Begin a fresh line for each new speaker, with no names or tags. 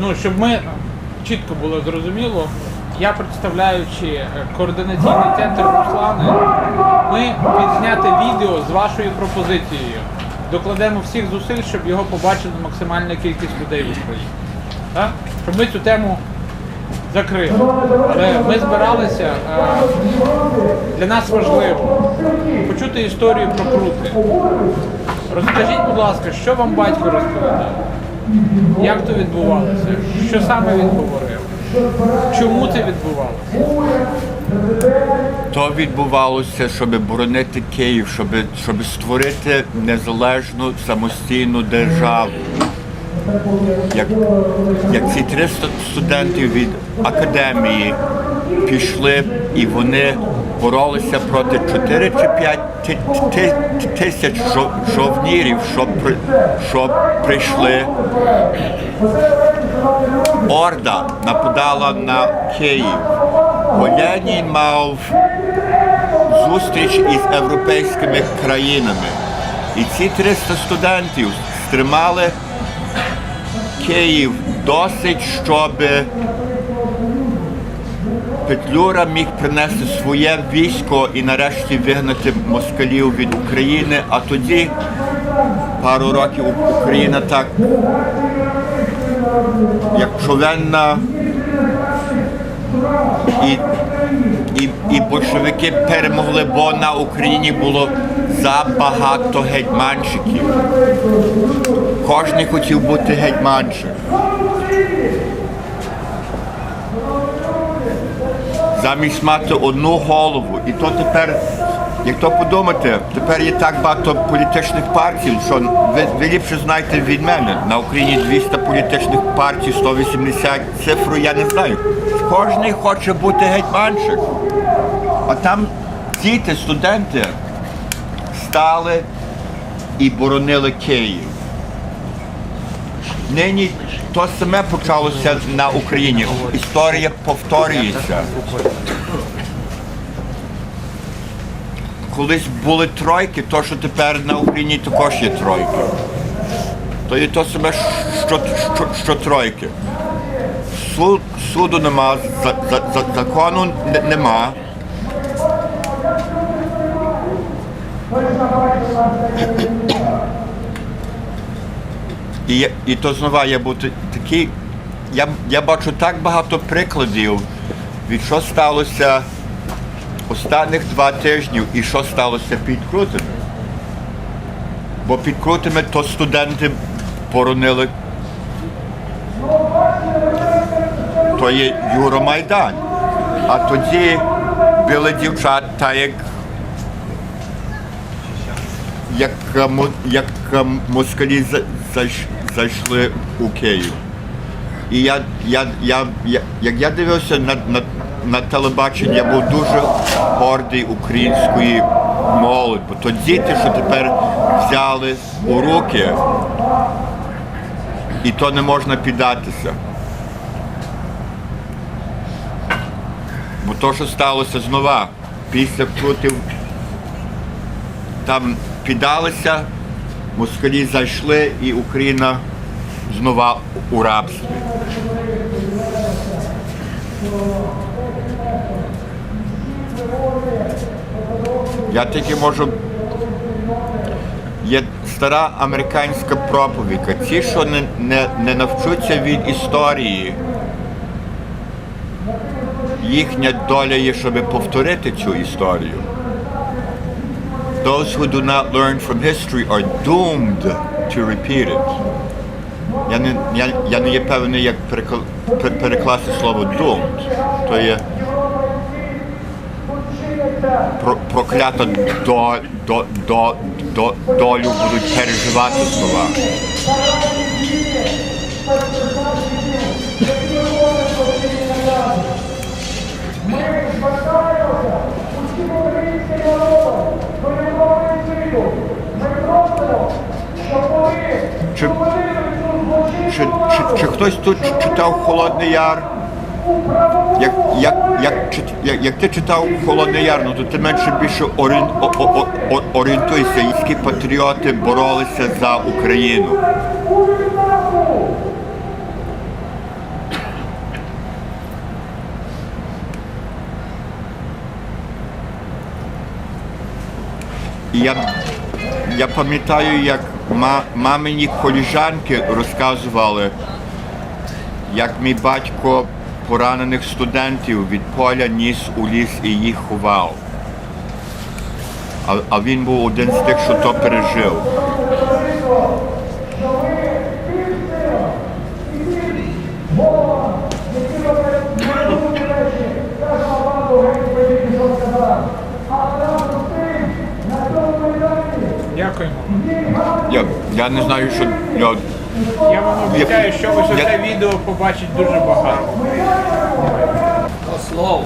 ну, щоб ми чітко було зрозуміло, я представляючи е, координаційний центр Руслани, ми підзняти відео з вашою пропозицією. Докладемо всіх зусиль, щоб його побачила максимальна кількість людей в Україні. Так? Щоб ми цю тему закрили. Але ми збиралися. е, Для нас важливо почути історію про крути. Розкажіть, будь ласка, що вам батько розповідав? Як то відбувалося? Що саме він говорив? Чому це відбувалося?
То відбувалося, щоб боронити Київ, щоб, щоб створити незалежну самостійну державу. Як, як ці 300 студентів від академії пішли і вони боролися проти 4 чи 5 ти- ти- тисяч жо- жовнірів, що, що прийшли. Орда нападала на Київ. Ленін мав зустріч із європейськими країнами. І ці 300 студентів стримали Київ досить, щоб Петлюра міг принести своє військо і нарешті вигнати москалів від України, а тоді пару років Україна так як човенна і, і, і большевики перемогли, бо на Україні було забагато гетьманщиків. Кожен хотів бути гетьманщик. Замість мати одну голову. І то тепер, як то подумати, тепер є так багато політичних партій, що ви, ви ліпше знаєте від мене. На Україні 200 політичних партій, 180 цифру я не знаю. Кожен хоче бути гетьманщик. А там діти, студенти стали і боронили Київ. Нині то саме почалося на Україні. Історія повторюється. Колись були тройки, то що тепер на Україні також є тройки. То є то саме, що, що, що тройки. Суд, суду нема, за, за, за, закону не- нема. І, і то знову я бути такий. Я, я бачу так багато прикладів, від що сталося останніх два тижні і що сталося під Крутими. Бо під Крутими то студенти боронили. То є Юромайдан. А тоді били дівчат, та як як, як москалі зайш- зайшли у Київ. І я, я, я, я, як я дивився на, на, на телебачення, я був дуже гордий української молоді, бо то діти, що тепер взяли у руки, і то не можна піддатися. Бо то, що сталося знову, після крутів там піддалися, москалі зайшли і Україна знову у рабстві. Я тільки можу. Є стара американська проповідка. Ті, що не, не, не навчуться від історії, їхня доля є, щоб повторити цю історію. Those who do not learn from history are doomed to repeat it. Я не, я, я не є певний, як перекла- пер- перекласти слово doomed. То є про, проклято до, до, до, до, долю будуть переживати слова. чи, чи, чи хтось тут читав Холодний Яр? Як як, як, як, як ти читав Холодний Яр, ну то ти менше більше орієн, о, о, о, орієнтуйся, які патріоти боролися за Україну. І я, я пам'ятаю, як мамині коліжанки розказували, як мій батько поранених студентів від поля ніс у ліс і їх ховав. А, а він був один з тих, що то пережив.
Дякуємо.
Я, я не знаю, що я,
Я вам обіцяю, що ви
Я-
це відео побачить дуже багато.
Слово.